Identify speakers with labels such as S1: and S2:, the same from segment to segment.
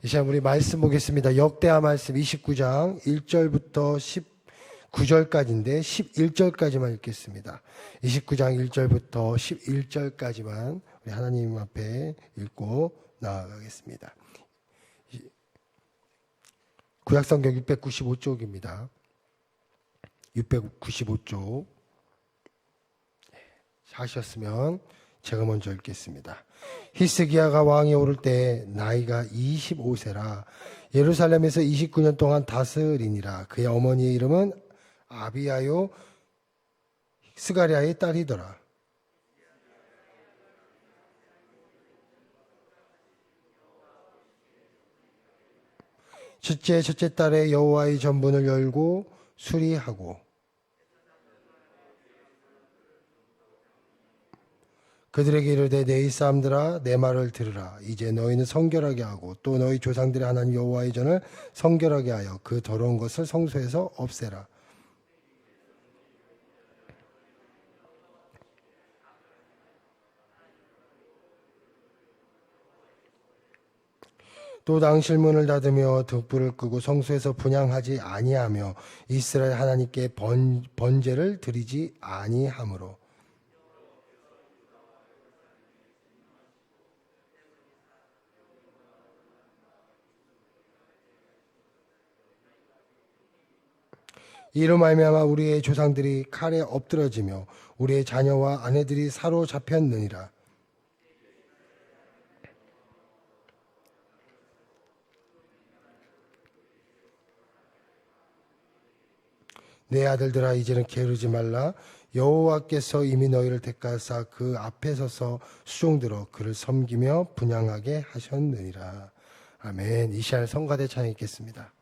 S1: 이 시간 우리 말씀 보겠습니다. 역대하 말씀 29장 1절부터 19절까지인데 11절까지만 읽겠습니다. 29장 1절부터 11절까지만 우리 하나님 앞에 읽고 나아가겠습니다. 구약성경 695쪽입니다. 695쪽. 하셨으면 제가 먼저 읽겠습니다. 히스기야가 왕이 오를 때 나이가 25세라 예루살렘에서 29년 동안 다스리니라 그의 어머니의 이름은 아비야요 스가리아의 딸이더라. 첫째 첫째 딸의 여호와의 전분을 열고 수리하고 그들에게 이르되 내이 사람들아 내 말을 들으라. 이제 너희는 성결하게 하고 또 너희 조상들의 하나님 여호와의 전을 성결하게 하여 그 더러운 것을 성소에서 없애라. 또 당실문을 닫으며 등불을 끄고 성소에서 분양하지 아니하며 이스라엘 하나님께 번, 번제를 드리지 아니하므로 이로 말미암아 우리의 조상들이 칼에 엎드러지며 우리의 자녀와 아내들이 사로잡혔느니라. 내 아들들아 이제는 게으르지 말라 여호와께서 이미 너희를 택하사 그 앞에 서서 수종들어 그를 섬기며 분양하게 하셨느니라. 아멘. 이 시간 성가대 찬양 있겠습니다.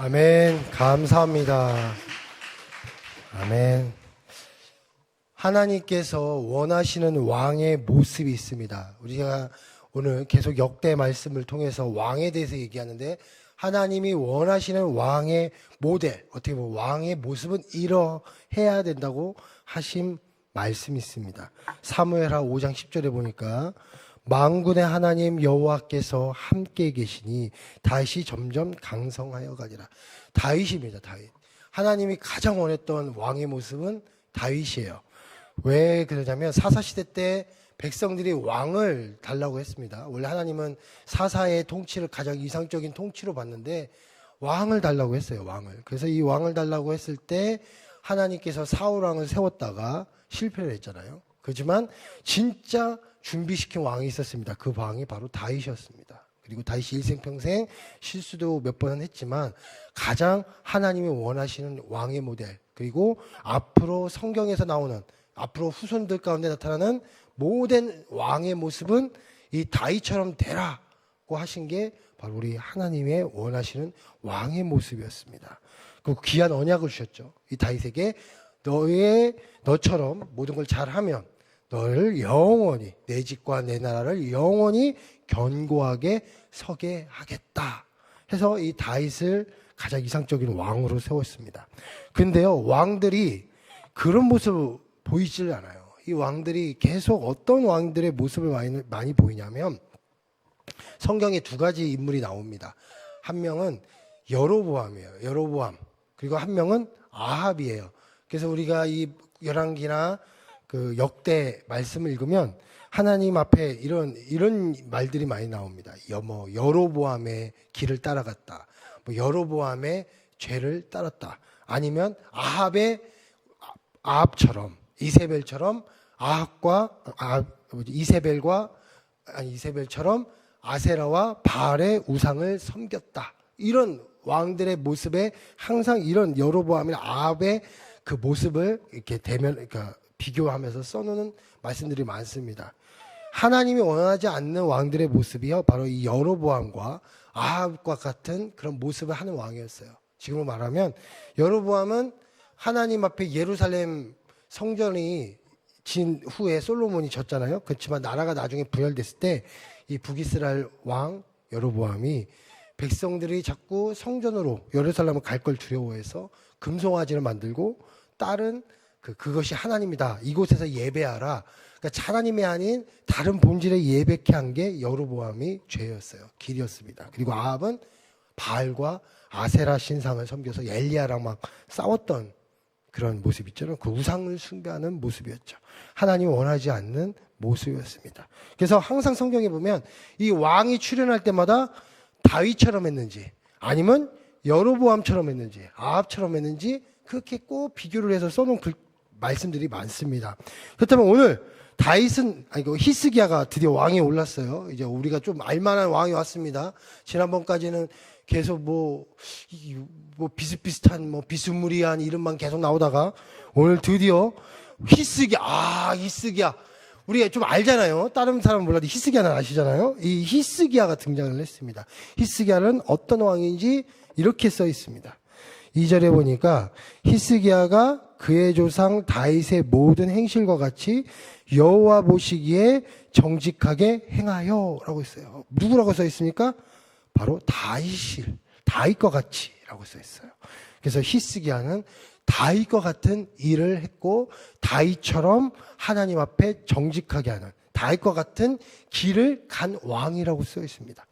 S1: 아멘. 감사합니다. 아멘. 하나님께서 원하시는 왕의 모습이 있습니다. 우리가 오늘 계속 역대 말씀을 통해서 왕에 대해서 얘기하는데 하나님이 원하시는 왕의 모델, 어떻게 보면 왕의 모습은 이러해야 된다고 하신 말씀이 있습니다. 사무엘하 5장 10절에 보니까 망군의 하나님 여호와께서 함께 계시니 다윗이 점점 강성하여 가니라. 다윗입니다. 다윗. 하나님이 가장 원했던 왕의 모습은 다윗이에요. 왜 그러냐면 사사 시대 때 백성들이 왕을 달라고 했습니다. 원래 하나님은 사사의 통치를 가장 이상적인 통치로 봤는데 왕을 달라고 했어요. 왕을. 그래서 이 왕을 달라고 했을 때 하나님께서 사울 왕을 세웠다가 실패를 했잖아요. 그렇지만 진짜 준비시킨 왕이 있었습니다. 그 왕이 바로 다윗이었습니다. 그리고 다윗이 일생 평생 실수도 몇 번은 했지만 가장 하나님이 원하시는 왕의 모델 그리고 앞으로 성경에서 나오는 앞으로 후손들 가운데 나타나는 모든 왕의 모습은 이 다윗처럼 되라고 하신 게 바로 우리 하나님의 원하시는 왕의 모습이었습니다. 그 귀한 언약을 주셨죠. 이 다윗에게 너의 너처럼 모든 걸 잘하면 너를 영원히 내 집과 내 나라를 영원히 견고하게 서게 하겠다. 해서 이 다윗을 가장 이상적인 왕으로 세웠습니다. 근데요, 왕들이 그런 모습을 보이질 않아요. 이 왕들이 계속 어떤 왕들의 모습을 많이, 많이 보이냐면 성경에 두 가지 인물이 나옵니다. 한 명은 여로보암이에요. 여로보암. 그리고 한 명은 아합이에요. 그래서 우리가 이 열왕기나 그 역대 말씀을 읽으면 하나님 앞에 이런 이런 말들이 많이 나옵니다. 여뭐 여로보암의 길을 따라갔다. 뭐 여로보암의 죄를 따랐다. 아니면 아합의 아합처럼 이세벨처럼 아합과 아 이세벨과 아니 이세벨처럼 아세라와 바알의 우상을 섬겼다. 이런 왕들의 모습에 항상 이런 여로보암이나 아합의 그 모습을 이렇게 대면 그러니까 비교하면서 써놓는 말씀들이 많습니다. 하나님이 원하지 않는 왕들의 모습이요 바로 이 여로보암과 아합과 같은 그런 모습을 하는 왕이었어요. 지금으로 말하면 여로보암은 하나님 앞에 예루살렘 성전이 진 후에 솔로몬이 졌잖아요. 그렇지만 나라가 나중에 분열됐을 때 이 북이스라엘 왕 여로보암이 백성들이 자꾸 성전으로 예루살렘을 갈 걸 두려워해서 금송아지를 만들고 다른 그 그것이 하나님이다. 이곳에서 예배하라. 그러니까 하나님이 아닌 다른 본질의 예배케 한 게 여로보암이 죄였어요. 길이었습니다. 그리고 아합은 바알과 아세라 신상을 섬겨서 엘리야랑 막 싸웠던 그런 모습 있잖아요. 그 우상을 숭배하는 모습이었죠. 하나님이 원하지 않는 모습이었습니다. 그래서 항상 성경에 보면 이 왕이 출현할 때마다 다윗처럼 했는지 아니면 여로보암처럼 했는지 아합처럼 했는지 그렇게 꼭 비교를 해서 써놓은 글, 말씀들이 많습니다. 그렇다면 오늘 다윗은 아니 그 히스기야가 드디어 왕에 올랐어요. 이제 우리가 좀 알만한 왕이 왔습니다. 지난번까지는 계속 뭐, 이, 뭐 비슷비슷한 뭐 비스무리한 이름만 계속 나오다가 오늘 드디어 히스기야 아 히스기야 우리가 좀 알잖아요. 다른 사람은 몰라도 히스기야는 아시잖아요. 이 히스기야가 등장을 했습니다. 히스기야는 어떤 왕인지 이렇게 써 있습니다. 2절에 보니까 히스기야가 그의 조상 다윗의 모든 행실과 같이 여호와 보시기에 정직하게 행하여라고 있어요. 누구라고 써 있습니까? 바로 다윗이 다윗과 같이라고 써 있어요. 그래서 히스기야는 다윗과 같은 일을 했고 다윗처럼 하나님 앞에 정직하게 하는 다윗과 같은 길을 간 왕이라고 써 있습니다.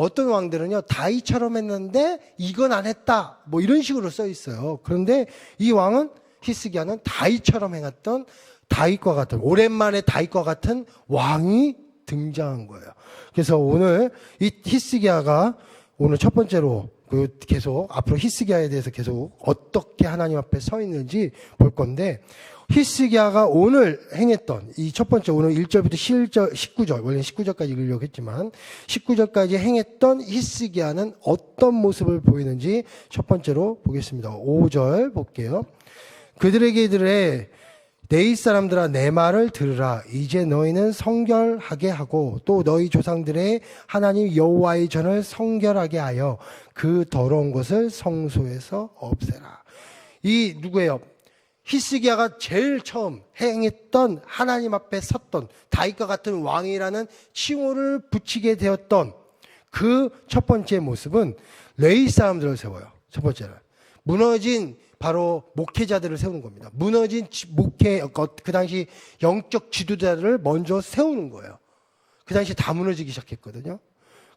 S1: 어떤 왕들은요 다윗처럼 했는데 이건 안 했다 뭐 이런 식으로 써 있어요. 그런데 이 왕은 히스기야는 다윗처럼 행했던 다윗과 같은 오랜만에 다윗과 같은 왕이 등장한 거예요. 그래서 오늘 이 히스기야가 오늘 첫 번째로 그 계속 앞으로 히스기야에 대해서 계속 어떻게 하나님 앞에 서 있는지 볼 건데 히스기야가 오늘 행했던 이 첫 번째 오늘 1절부터 11절 19절 원래 19절까지 읽으려고 했지만 19절까지 행했던 히스기야는 어떤 모습을 보이는지 첫 번째로 보겠습니다. 5절 볼게요. 그들에게 이르 되내 사람들아 내 말을 들으라 이제 너희는 성결하게 하고 또 너희 조상들의 하나님 여호와의 전을 성결하게 하여 그 더러운 것을 성소에서 없애라 이 누구예요? 히스기야가 제일 처음 행했던 하나님 앞에 섰던 다윗과 같은 왕이라는 칭호를 붙이게 되었던 그 첫 번째 모습은 레이 사람들을 세워요. 첫 번째는 무너진 바로 목회자들을 세우는 겁니다. 무너진 지- 목회 그 당시 영적 지도자들을 먼저 세우는 거예요. 그 당시 다 무너지기 시작했거든요.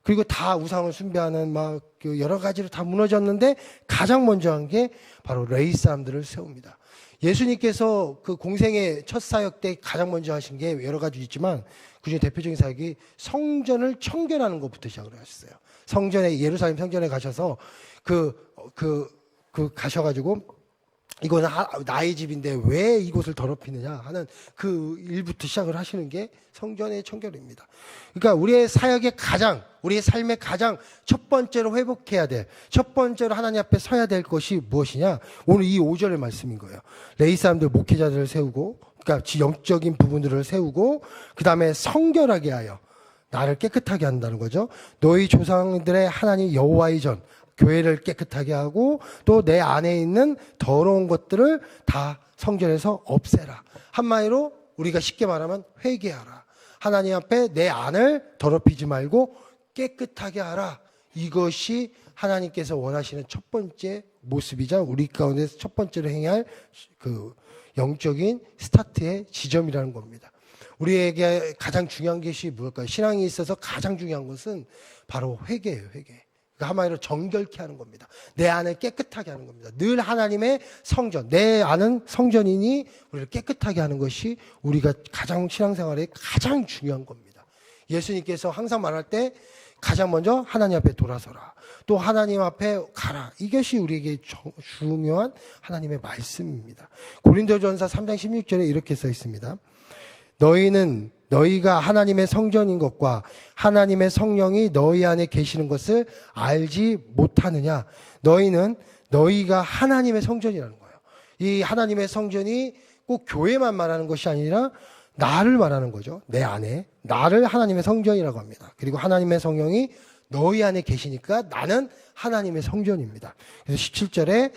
S1: 그리고 다 우상을 숭배하는 막그 여러 가지로 다 무너졌는데 가장 먼저 한 게 바로 레이 사람들을 세웁니다. 예수님께서 그 공생의 첫 사역 때 가장 먼저 하신 게 여러 가지 있지만 그중에 대표적인 사역이 성전을 청결하는 것부터 시작을 하셨어요. 성전에 예루살렘 성전에 가셔서 그 그, 그 가셔가지고 하- 나의 집인데 왜 이곳을 더럽히느냐 하는 그 일부터 시작을 하시는 게 성전의 청결입니다. 그러니까 우리의 사역의 가장, 우리의 삶의 가장 첫 번째로 회복해야 될, 첫 번째로 하나님 앞에 서야 될 것이 무엇이냐? 오늘 이 5절의 말씀인 거예요. 레이 사람들 목회자들을 세우고, 그러니까 지 영적인 부분들을 세우고, 그 다음에 성결하게 하여 나를 깨끗하게 한다는 거죠. 너희 조상들의 하나님 여호와의 전 교회를 깨끗하게 하고 또 내 안에 있는 더러운 것들을 다 성전에서 없애라. 한마디로 우리가 쉽게 말하면 회개하라. 하나님 앞에 내 안을 더럽히지 말고 깨끗하게 하라. 이것이 하나님께서 원하시는 첫 번째 모습이자 우리 가운데서 첫 번째로 행해야 할그 영적인 스타트의 지점이라는 겁니다. 우리에게 가장 중요한 것이 무엇일까요? 신앙에 있어서 가장 중요한 것은 바로 회개예요, 회개. 그러니까 한마디로 정결케 하는 겁니다. 내 안을 깨끗하게 하는 겁니다. 늘 하나님의 성전, 내 안은 성전이니 우리를 깨끗하게 하는 것이 우리가 가장 신앙생활에 가장 중요한 겁니다. 예수님께서 항상 말할 때 가장 먼저 하나님 앞에 돌아서라. 또 하나님 앞에 가라. 이것이 우리에게 정- 중요한 하나님의 말씀입니다. 고린도전서 3장 16절에 이렇게 써 있습니다. 너희는 너희가 하나님의 성전인 것과 하나님의 성령이 너희 안에 계시는 것을 알지 못하느냐? 너희는 너희가 하나님의 성전이라는 거예요. 이 하나님의 성전이 꼭 교회만 말하는 것이 아니라 나를 말하는 거죠. 내 안에. 나를 하나님의 성전이라고 합니다. 그리고 하나님의 성령이 너희 안에 계시니까 나는 하나님의 성전입니다. 그래서 17절에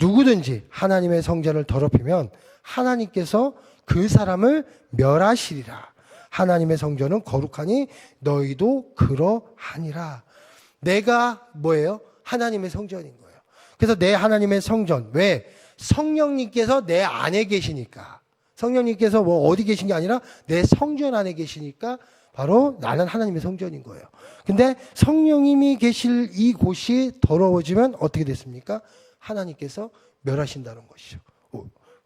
S1: 누구든지 하나님의 성전을 더럽히면 하나님께서 그 사람을 멸하시리라. 하나님의 성전은 거룩하니 너희도 그러하니라. 내가 뭐예요? 하나님의 성전인 거예요. 그래서 내 하나님의 성전. 왜? 성령님께서 내 안에 계시니까. 성령님께서 뭐 어디 계신 게 아니라 내 성전 안에 계시니까 바로 나는 하나님의 성전인 거예요. 근데 성령님이 계실 이 곳이 더러워지면 어떻게 됐습니까? 하나님께서 멸하신다는 것이죠.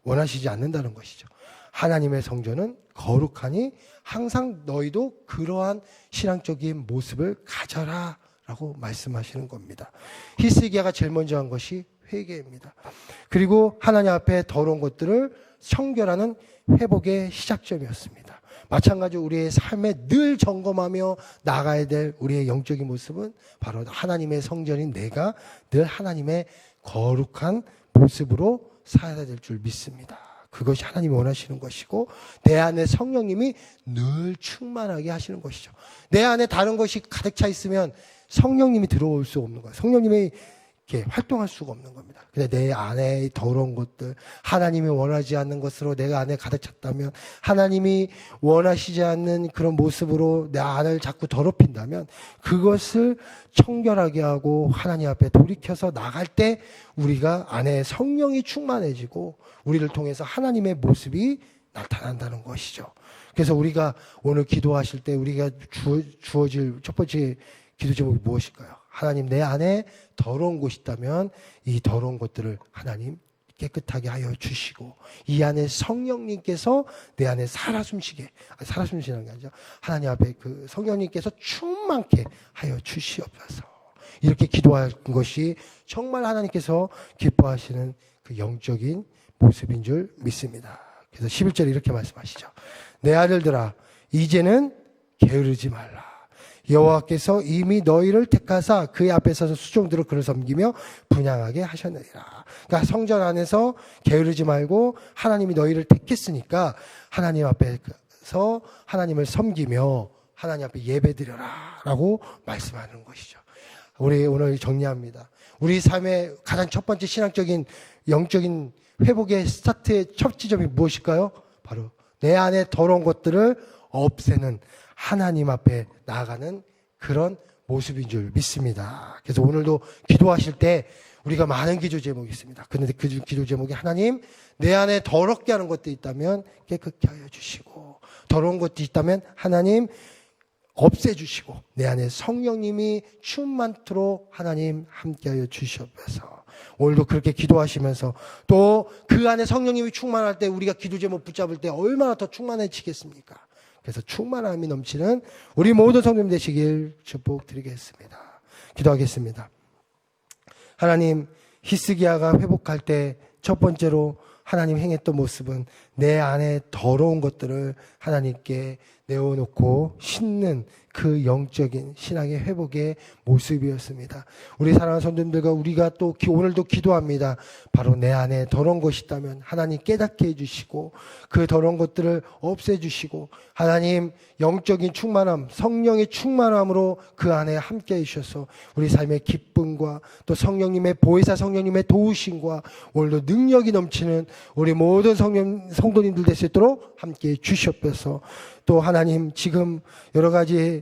S1: 원하시지 않는다는 것이죠. 하나님의 성전은 거룩하니 항상 너희도 그러한 신앙적인 모습을 가져라 라고 말씀하시는 겁니다. 히스기야가 제일 먼저 한 것이 회개입니다. 그리고 하나님 앞에 더러운 것들을 청결하는 회복의 시작점이었습니다. 마찬가지로 우리의 삶에 늘 점검하며 나가야 될 우리의 영적인 모습은 바로 하나님의 성전인 내가 늘 하나님의 거룩한 모습으로 살아야 될 줄 믿습니다. 그것이 하나님이 원하시는 것이고 내 안에 성령님이 늘 충만하게 하시는 것이죠. 내 안에 다른 것이 가득 차 있으면 성령님이 들어올 수 없는 거예요. 성령님이 이렇게 활동할 수가 없는 겁니다. 근데 내 안에 더러운 것들, 하나님이 원하지 않는 것으로 내가 안에 가득 찼다면, 하나님이 원하시지 않는 그런 모습으로 내 안을 자꾸 더럽힌다면, 그것을 청결하게 하고 하나님 앞에 돌이켜서 나갈 때 우리가 안에 성령이 충만해지고, 우리를 통해서 하나님의 모습이 나타난다는 것이죠. 그래서 우리가 오늘 기도하실 때 우리가 주어, 주어질 첫 번째 기도 제목이 무엇일까요? 하나님 내 안에 더러운 곳이 있다면 이 더러운 것들을 하나님 깨끗하게 하여 주시고 이 안에 성령님께서 내 안에 살아 숨쉬게 아니, 살아 숨쉬는 게 아니죠. 하나님 앞에 그 성령님께서 충만케 하여 주시옵소서. 이렇게 기도한 것이 정말 하나님께서 기뻐하시는 그 영적인 모습인 줄 믿습니다. 그래서 11절에 이렇게 말씀하시죠. 내 아들들아 이제는 게으르지 말라 여호와께서 이미 너희를 택하사 그의 앞에 서서 수종들어 그를 섬기며 분양하게 하셨느니라. 그러니까 성전 안에서 게으르지 말고 하나님이 너희를 택했으니까 하나님 앞에서 하나님을 섬기며 하나님 앞에 예배드려라라고 말씀하는 것이죠. 우리 오늘 정리합니다. 우리 삶의 가장 첫 번째 신앙적인 영적인 회복의 스타트의 첫 지점이 무엇일까요? 바로 내 안에 더러운 것들을 없애는 하나님 앞에 나아가는 그런 모습인 줄 믿습니다. 그래서 오늘도 기도하실 때 우리가 많은 기도 제목이 있습니다. 그런데 그 기도 제목이 하나님 내 안에 더럽게 하는 것도 있다면 깨끗게 하여 주시고 더러운 것도 있다면 하나님 없애주시고 내 안에 성령님이 충만토록 하나님 함께하여 주시옵소서. 오늘도 그렇게 기도하시면서 또 그 안에 성령님이 충만할 때 우리가 기도 제목 붙잡을 때 얼마나 더 충만해지겠습니까? 그래서 충만함이 넘치는 우리 모든 성도님 되시길 축복드리겠습니다. 기도하겠습니다. 하나님 히스기야가 회복할 때 첫 번째로 하나님 행했던 모습은 내 안에 더러운 것들을 하나님께 내어놓고 씻는 그 영적인 신앙의 회복의 모습이었습니다. 우리 사랑하는 성도님들과 우리가 또 기- 오늘도 기도합니다. 바로 내 안에 더러운 것이 있다면 하나님 깨닫게 해주시고 그 더러운 것들을 없애주시고 하나님 영적인 충만함, 성령의 충만함으로 그 안에 함께 해주셔서 우리 삶의 기쁨과 또 성령님의 보혜사 성령님의 도우심과 오늘도 능력이 넘치는 우리 모든 성령, 성도님들 될 수 있도록 함께 해주시옵소서 또 하나님 지금 여러 가지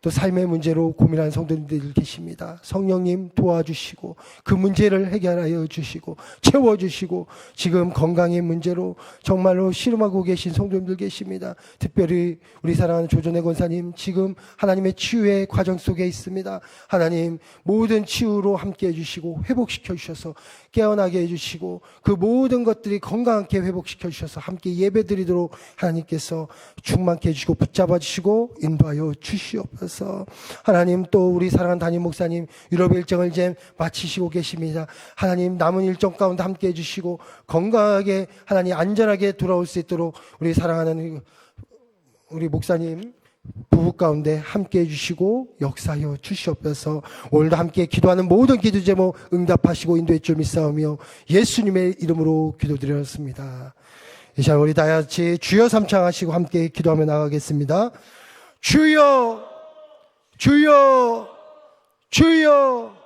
S1: 또 삶의 문제로 고민하는 성도님들 계십니다. 성령님 도와주시고 그 문제를 해결하여 주시고 채워주시고 지금 건강의 문제로 정말로 씨름하고 계신 성도님들 계십니다. 특별히 우리 사랑하는 조전의 권사님 지금 하나님의 치유의 과정 속에 있습니다. 하나님 모든 치유로 함께 해주시고 회복시켜 주셔서 깨어나게 해주시고 그 모든 것들이 건강하게 회복시켜 주셔서 함께 예배드리도록 하나님께서 충만케 해주시고 붙잡아 주시고 인도하여 주시옵소서. 하나님 또 우리 사랑하는 담임 목사님 유럽 일정을 이제 마치시고 계십니다. 하나님 남은 일정 가운데 함께 해주시고 건강하게 하나님 안전하게 돌아올 수 있도록 우리 사랑하는 우리 목사님 부부 가운데 함께 해주시고 역사하여 주시옵소서 오늘도 함께 기도하는 모든 기도 제목 응답하시고 인도해 줄 믿사오며 예수님의 이름으로 기도드렸습니다. 이 시간 우리 다 같이 주여 삼창하시고 함께 기도하며 나가겠습니다. 주여 주여 주여